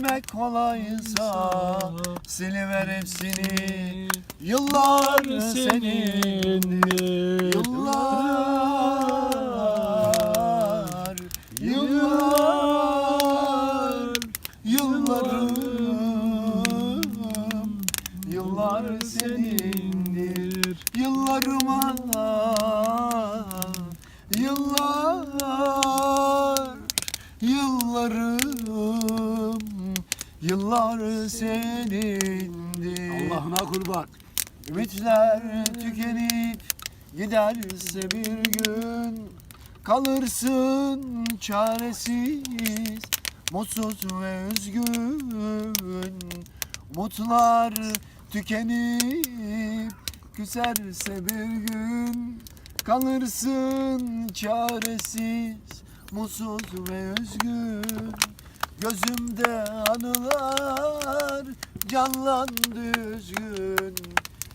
Silmek kolaysa Siliver hepsini. Yıllar senindir. Yıllar. Yıllar. Yıllarım. Yıllar senindir. Yıllarıma Yıllar. Yıllarım Yıllar senindir Allah'ına kurban. Ümitler tükenip giderse bir gün Kalırsın çaresiz, mutsuz ve üzgün. Mutlar tükenip küserse bir gün Kalırsın çaresiz, mutsuz ve üzgün Gözümde anılar canlandı üzgün